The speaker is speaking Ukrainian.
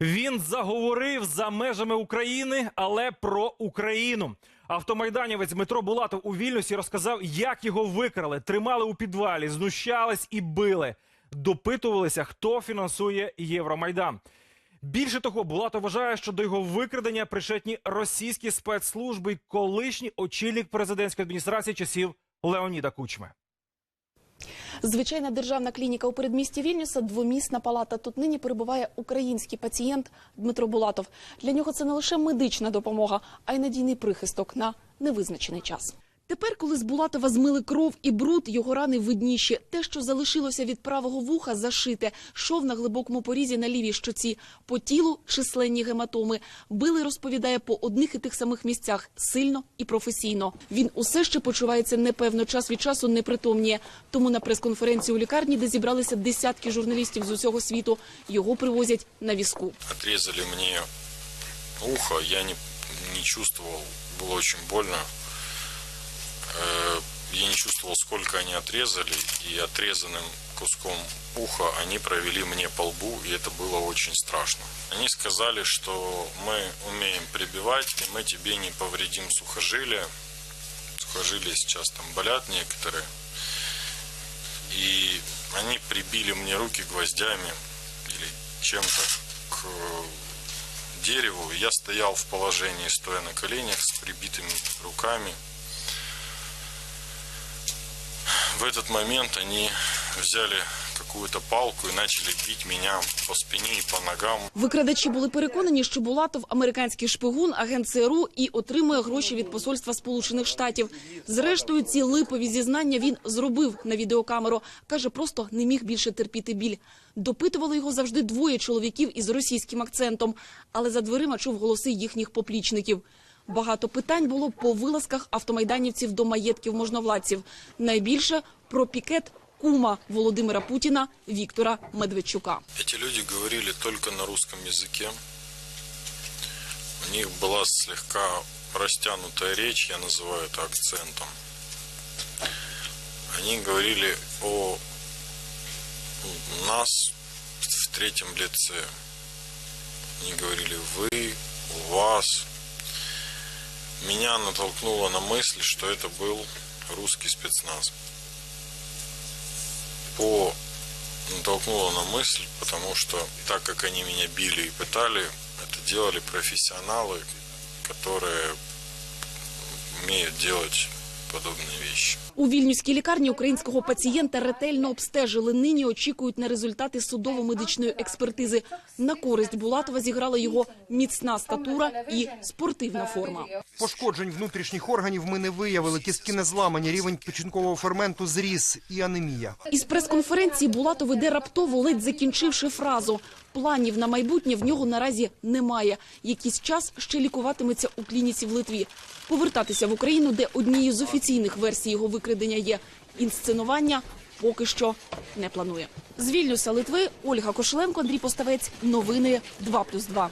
Він заговорив за межами України, але про Україну. Автомайданівець Дмитро Булатов у Вільнюсі розказав, як його викрали, тримали у підвалі, знущались і били. Допитувалися, хто фінансує Євромайдан. Більше того, Булатов вважає, що до його викрадення причетні російські спецслужби й колишній очільник президентської адміністрації часів Леоніда Кучми. Звичайна державна клініка у передмісті Вільнюса, двомісна палата. Тут нині перебуває український пацієнт Дмитро Булатов. Для нього це не лише медична допомога, а й надійний прихисток на невизначений час. Тепер, коли з Булатова змили кров і бруд, його рани видніші. Те, що залишилося від правого вуха, зашите. Шов на глибокому порізі на лівій щоці. По тілу численні гематоми. Били, розповідає, по одних і тих самих місцях. Сильно і професійно. Він усе ще почувається непевно, час від часу непритомніє. Тому на прес-конференції у лікарні, де зібралися десятки журналістів з усього світу, його привозять на візку. Отрезали мне ухо, я не, не чувствовал, было очень больно. Чувствовал, сколько они отрезали, и отрезанным куском уха они провели мне по лбу, и это было очень страшно. Они сказали, что мы умеем прибивать, и мы тебе не повредим сухожилия. Сухожилия сейчас там болят некоторые. И они прибили мне руки гвоздями или чем-то к дереву. Я стоял в положении, стоя на коленях, с прибитыми руками. В этот момент они взяли какую-то палку и начали бить меня по спине и по ногам. Викрадачі були переконані, що Булатов американський шпигун, агент ЦРУ і отримує гроші від посольства Сполучених Штатів. Зрештою, ці липові зізнання він зробив на відеокамеру. каже, просто не міг більше терпіти біль. Допитували його завжди двоє чоловіків із російським акцентом, але за дверима чув голоси їхніх поплічників. Багато питань було по вилазках автомайданівців до маєтків можновладців. Найбільше про пікет кума Володимира Путіна Віктора Медведчука. Эти люди говорили только на русском языке. У них была слегка растянутая речь, я называю это акцентом. Они говорили о нас в третьем лице. Они говорили вы, у вас. Меня натолкнуло на мысль, что это был русский спецназ. По натолкнуло на мысль, потому что так как они меня били и пытали, это делали профессионалы, которые умеют делать подобные вещи. У вільнюській лікарні українського пацієнта ретельно обстежили. Нині очікують на результати судово-медичної експертизи. На користь Булатова зіграла його міцна статура і спортивна форма. Пошкоджень внутрішніх органів ми не виявили. Кістки не зламані, рівень печінкового ферменту зріс і анемія. Із прес-конференції Булатов іде раптово, ледь закінчивши фразу. Планів на майбутнє в нього наразі немає. Якийсь час ще лікуватиметься у клініці в Литві. Повертатися в Україну, де однією з офіційних версій його викрадення є інсценування, поки що не планує. З Вільнюса Литви Ольга Кошеленко, Андрій Поставець. Новини 2+,2.